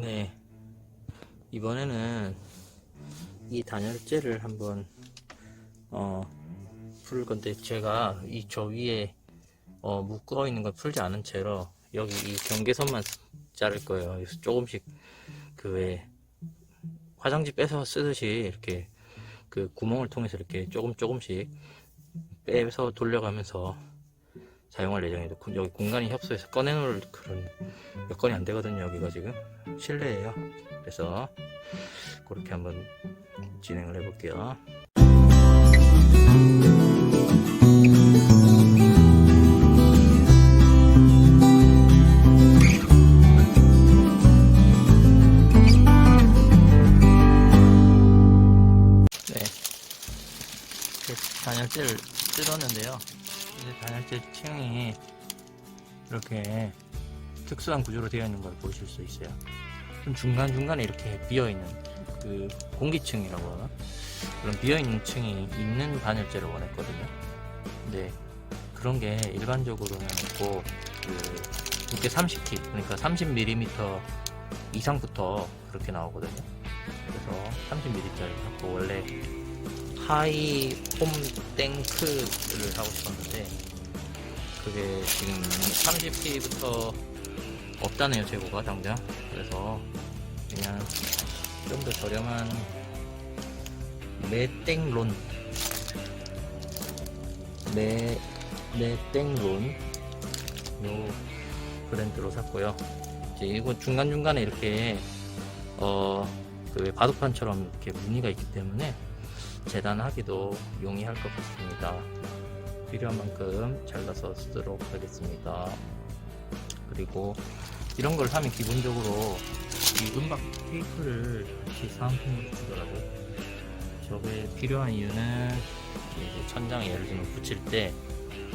네. 이번에는 이 단열재를 한번 어 풀 건데 제가 이 저 위에 어 묶어 있는 걸 풀지 않은 채로 여기 이 경계선만 자를 거예요. 그래서 조금씩 그 왜 화장지 빼서 쓰듯이 이렇게 그 구멍을 통해서 이렇게 조금 조금씩 빼서 돌려가면서 사용할 예정이에요. 여기 공간이 협소해서 꺼내놓을 그런 여건이 안 되거든요. 여기가 지금 실내예요. 그래서 그렇게 한번 진행을 해 볼게요. 네. 이렇게 단열재를 뜯었는데요. 이제 단열재 층이 이렇게 특수한 구조로 되어 있는 걸 보실 수 있어요. 좀 중간중간에 이렇게 비어있는 그 공기층이라고 하나? 그런 비어있는 층이 있는 단열재를 원했거든요. 근데 그런 게 일반적으로는 없고 그 두께 30T 그러니까 30mm 이상부터 그렇게 나오거든요. 그래서 30mm짜리 갖고 원래 하이 홈 탱크를 하고 싶었는데 그게 지금 30T부터 없다네요 재고가 당장. 그래서 그냥 좀 더 저렴한 메땡론. 메 메땡론. 요 브랜드로 샀고요. 이제 이거 중간 중간에 이렇게 어그 바둑판처럼 이렇게 무늬가 있기 때문에 재단하기도 용이할 것 같습니다 필요한 만큼 잘라서 쓰도록 하겠습니다 그리고 이런 걸 하면 기본적으로 이 음박 테이프를 같이 사은품으로 주더라고요. 저게 필요한 이유는 이제 천장에 예를 들면 붙일 때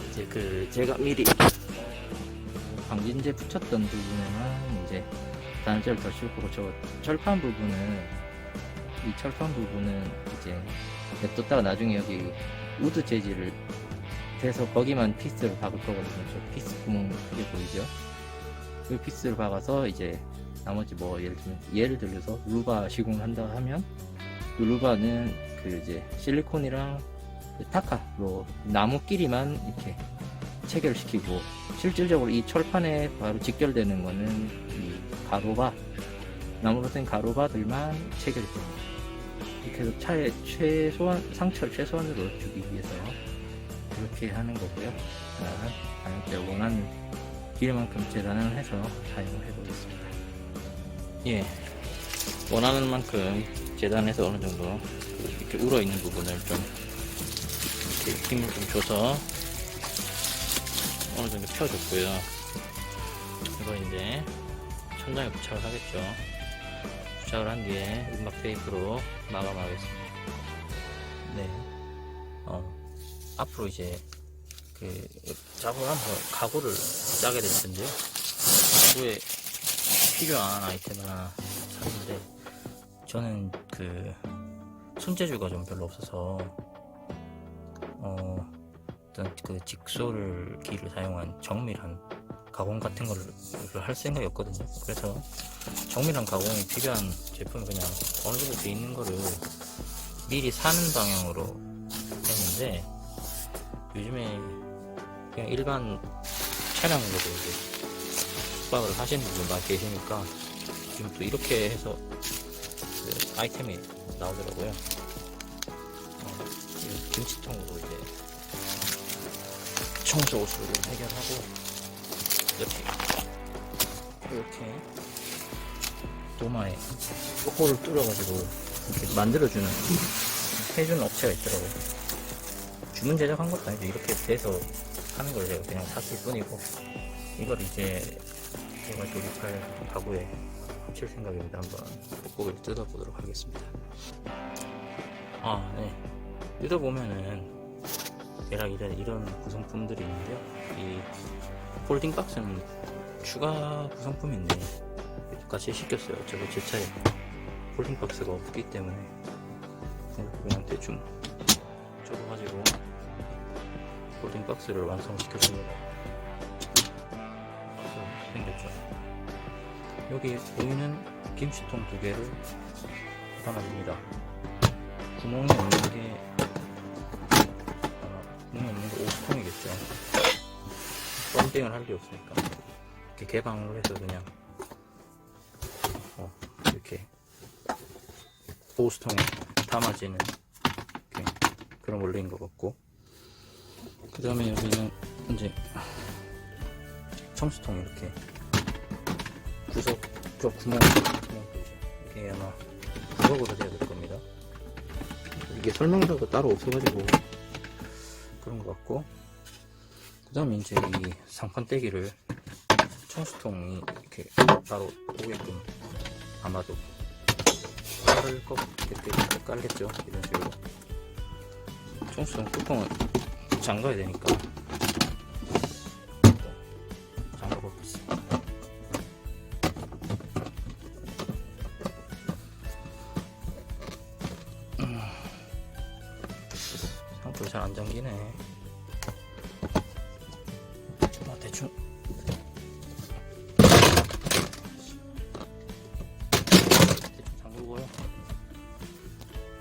이제 그 제가 미리 방진제 붙였던 부분에만 이제 단열재를 더 씌울 거고 저 철판 부분은 이 철판 부분은 이제 냅뒀다가 나중에 여기 우드 재질을 돼서 거기만 피스를 박을 거거든요. 저 피스 구멍 크게 보이죠? 그 피스를 박아서 이제 나머지 뭐 예를 들면 예를 들어서 루바 시공을 한다 하면 그 루바는 그 이제 실리콘이랑 그 타카로 나무끼리만 이렇게 체결시키고 실질적으로 이 철판에 바로 직결되는 거는 이 가로바 나무로 된 가로바들만 체결이 됩니다. 이렇게 해서 차에 최소한 상처를 최소한으로 주기 위해서요. 그렇게 하는 거고요. 자, 제가 원하는 길만큼 재단을 해서 사용을 해보겠습니다. 예, 원하는 만큼 재단해서 어느 정도 이렇게 울어 있는 부분을 좀 이렇게 힘을 좀 줘서 어느 정도 펴줬고요. 이거 이제 천장에 부착을 하겠죠. 부착을 한 뒤에 음악 테이프로 마감하겠습니다. 네, 어, 앞으로 이제 그 작업을 한번 가구를 짜게 될 텐데요. 가구에 필요한 아이템 하나 샀는데 저는 그 손재주가 좀 별로 없어서 어 어떤 그 직소를 기를 사용한 정밀한 가공 같은 거를 할 생각이 없거든요. 그래서 정밀한 가공이 필요한 제품이 그냥 어느 정도 돼 있는 거를 미리 사는 방향으로 했는데 요즘에 그냥 일반 차량으로도 이제 숙박을 하시는 분들 많이 계시니까 지금 또 이렇게 해서 그 아이템이 나오더라고요. 어, 이 김치통으로 이제 청소 옷으로 해결하고 이렇게 이렇게 도마에 홀을 뚫어가지고 이렇게 만들어주는 해주는 업체가 있더라고요. 주문 제작한 것도 아니고 이렇게 돼서 하는 걸 제가 그냥 샀을 뿐이고 이걸 이제 제가 조립할 가구에 합칠 생각입니다. 한번 고기를 뜯어보도록 하겠습니다. 아, 네. 뜯어보면은 대략 이런, 이런 구성품들이 있는데요. 이 폴딩 박스는 추가 구성품인데 같이 시켰어요. 제가 제 차에 폴딩 박스가 없기 때문에 그냥 대충 접어가지고 폴딩 박스를 완성시켰습니다. 생겼죠. 여기 보이는 김치통 두 개를 담아줍니다. 구멍이 없는 게 아마 구멍이 없는 게 오스통이겠죠. 펌핑을 할게 없으니까 이렇게 개방을 해서 그냥 어, 이렇게 오스통에 담아지는 그런 원리인 것 같고 그 다음에 여기는 이제 청수통 이렇게 구석 저 구멍? 이게 아마 구석으로 되어 될 겁니다. 이게 설명서가 따로 없어가지고 그런 것 같고 그 다음에 이제 이 상판 떼기를 청수통이 이렇게 바로 오게끔 아마도 깔을 거 이렇게 깔겠죠 이런 식으로 청수통 뚜껑을 잠가야 되니까. 잠기네. 아.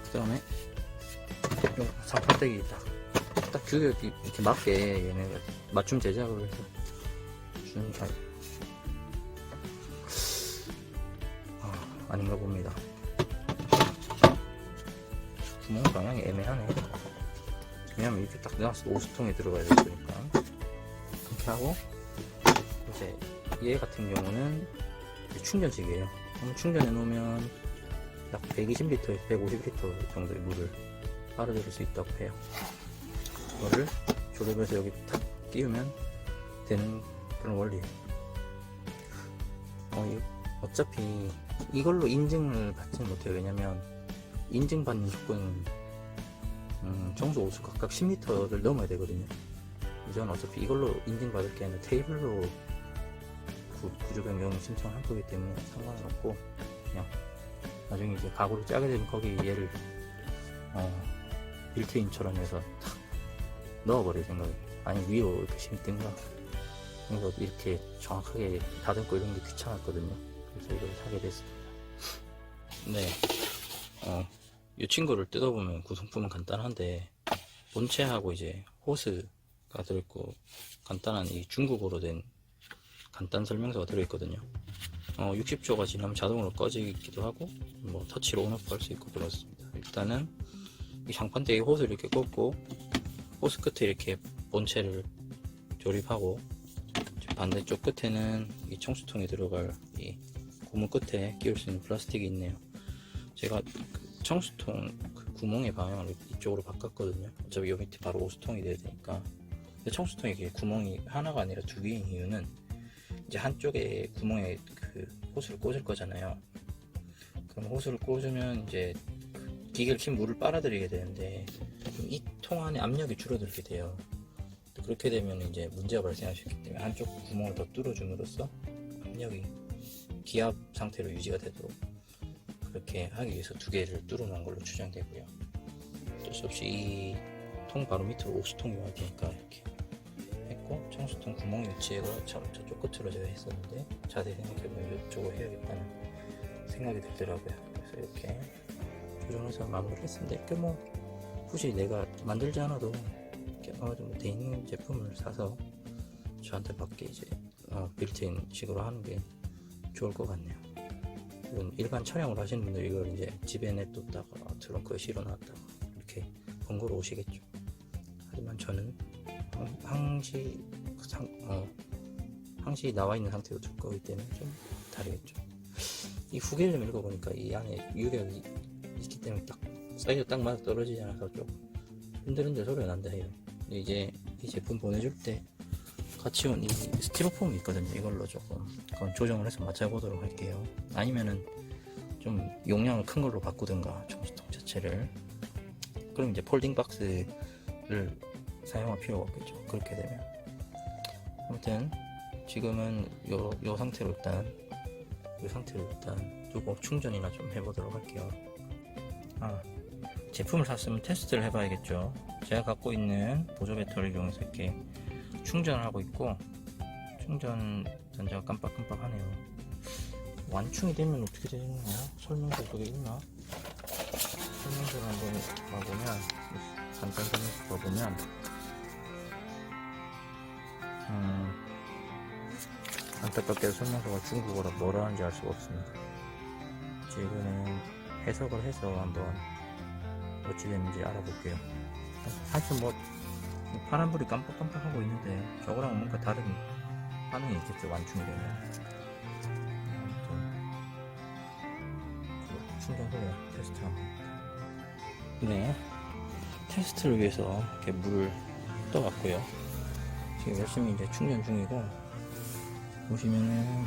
그 다음에, 요 상판대기 딱, 딱 규격이 이렇게 맞게 얘네가 맞춤 제작을 해서 주는 게 아, 아닌가 봅니다. 구멍 방향이 애매하네. 왜냐면 이렇게 딱 내놨을 때 오수통에 들어가야 되니까. 이렇게 하고, 이제 얘 같은 경우는 충전식이에요. 충전해 놓으면 약 120리터, 150리터 정도의 물을 빨아들일 수 있다고 해요. 그거를 조립해서 여기 탁 끼우면 되는 그런 원리예요. 어, 이- 어차피 이걸로 인증을 받지는 못해요. 왜냐면 인증받는 조건은 음, 정수 오수 각각 10m를 넘어야 되거든요. 이전 어차피 이걸로 인증받을 게 아니라 테이블로 구, 구조 변경 신청을 할 거기 때문에 상관은 없고 그냥 나중에 이제 가구를 짜게 되면 거기 얘를 어, 빌트인처럼 해서 탁 넣어버릴 생각이에요. 아니 위로 이렇게 심든가 이거 이렇게 정확하게 다듬고 이런 게 귀찮았거든요. 그래서 이걸 사게 됐습니다. 네. 어, 이 친구를 뜯어보면 구성품은 간단한데 본체하고 이제 호스가 들어있고 간단한 이 중국어로 된 간단 설명서가 들어있거든요. 어, 60초가 지나면 자동으로 꺼지기도 하고 뭐 터치로 온오프 할 수 있고 그렇습니다. 일단은 이 장판대기 호스를 이렇게 꽂고 호스 끝에 이렇게 본체를 조립하고 반대쪽 끝에는 이 청수통에 들어갈 이 고무 끝에 끼울 수 있는 플라스틱이 있네요. 제가 그 청수통 그 구멍의 방향을 이쪽으로 바꿨거든요. 어차피 요 밑에 바로 오수통이 돼야 되니까. 근데 청수통이 이게 구멍이 하나가 아니라 두 개인 이유는 이제 한쪽에 구멍에 그 호스를 꽂을 거잖아요. 그럼 호스를 꽂으면 이제 그 기계를 킨 물을 빨아들이게 되는데 이 통 안에 압력이 줄어들게 돼요. 그렇게 되면 이제 문제가 발생할 수 있기 때문에 한쪽 구멍을 더 뚫어줌으로써 압력이 기압 상태로 유지가 되도록 그렇게 하기 위해서 두 개를 뚫어놓은 걸로 추정되고요. 어쩔 수 없이 이 통 바로 밑으로 옥수통이 와야 되니까 이렇게 했고 청수통 구멍 위치가 저, 저쪽 끝으로 제가 했었는데 자세히 생각해보면 이쪽으로 해야겠다는 생각이 들더라고요. 그래서 이렇게 조정해서 마무리를 했습니다. 이렇게 뭐 굳이 내가 만들지 않아도 어느 정도 돼 있는 제품을 사서 저한테 받게 이제 어, 빌트인 식으로 하는 게 좋을 것 같네요. 이건 일반 촬영을 하시는 분들 이걸 이제 집에 냅뒀다가 트렁크에 실어놨다가 이렇게 번거로 오시겠죠. 하지만 저는 항- 항시 상, 어, 항시 나와 있는 상태로 둘 거기 때문에 좀 다르겠죠. 이 후기를 좀 읽어보니까 이 안에 유격이 있기 때문에 딱 사이즈 딱 맞아 떨어지지 않아서 좀 흔들흔들 소리가 난다 해요. 이제 이 제품 보내줄 때 같이 온 이 스티로폼이 있거든요. 이걸로 조금 그건 조정을 해서 맞춰보도록 할게요. 아니면은 좀 용량을 큰 걸로 바꾸든가 청수통 자체를 그럼 이제 폴딩 박스를 사용할 필요가 없겠죠. 그렇게 되면 아무튼 지금은 요, 요 상태로 일단 이 상태로 일단 두고 충전이나 좀 해보도록 할게요. 아 제품을 샀으면 테스트를 해봐야겠죠. 제가 갖고 있는 보조 배터리를 이용해서 이렇게 충전을 하고 있고 충전 단자가 깜빡깜빡하네요. 완충이 되면 어떻게 되는 거야? 설명서 속에 있나? 설명서를 한번 봐보면 간단 설명서 봐보면 음, 안타깝게도 설명서가 중국어라 뭐라 하는지 알 수가 없습니다. 지금은 해석을 해서 한번 어찌 됐는지 알아볼게요. 사실 뭐 파란불이 깜빡깜빡하고 있는데 저거랑 뭔가 다른 반응이 있겠죠 완충이 되면. 아무튼 그 충전 후에 테스트를 한번 네. 테스트를 위해서 이렇게 물을 떠왔고요. 지금 열심히 이제 충전 중이고 보시면은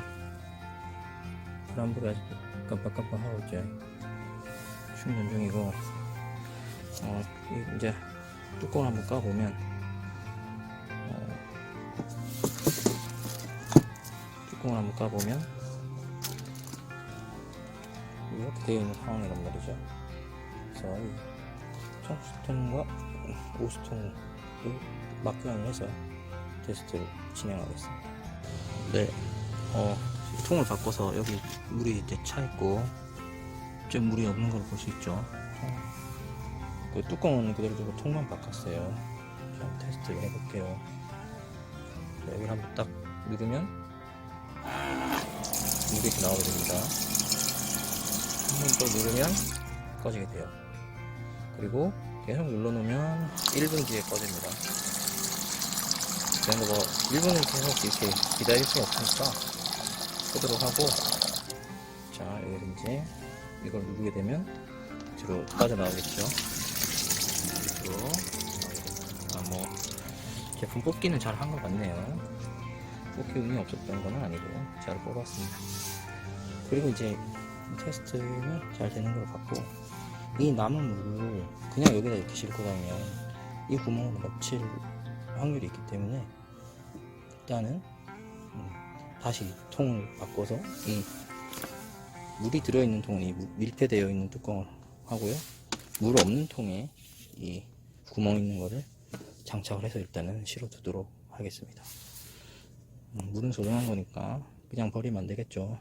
파란불이 아직 깜빡깜빡하고 있죠 충전 중이고 어 이- 이제 뚜껑을 한번 까보면 어, 뚜껑을 한번 까보면 이렇게 되어 있는 상황이란 말이죠. 그래서 이 청수통과 오수통을 막강을 해서 테스트를 진행하겠습니다. 네, 어, 통을 바꿔서 여기 물이 이제 차 있고 좀 물이 없는 걸 볼 수 있죠. 어, 그 뚜껑은 그대로 두고 통만 바꿨어요. 자, 테스트를 해볼게요. 자, 여기를 한번 딱 누르면 이렇게 나오게 됩니다. 한번더 누르면 꺼지게 돼요. 그리고 계속 눌러놓으면 1분 뒤에 꺼집니다. 그런데 뭐 1분을 계속 이렇게 기다릴 수 없으니까 끄도록 하고 자 여기서 이제 이걸 누르게 되면 뒤로 빠져나오겠죠. 밑으로 아, 뭐 제품 뽑기는 잘 한 것 같네요. 뽑기 운이 없었던 건 아니고 잘 뽑았습니다. 그리고 이제 테스트는 잘 되는 것 같고 이 남은 물을 그냥 여기다 이렇게 싣고 가면 이 구멍으로 넘칠 확률이 있기 때문에 일단은 음, 다시 통을 바꿔서 이 물이 들어있는 통은 이 무- 밀폐되어 있는 뚜껑을 하고요. 물 없는 통에 이 구멍 있는 거를 장착을 해서 일단은 실어 두도록 하겠습니다. 음, 물은 소중한 거니까 그냥 버리면 안 되겠죠.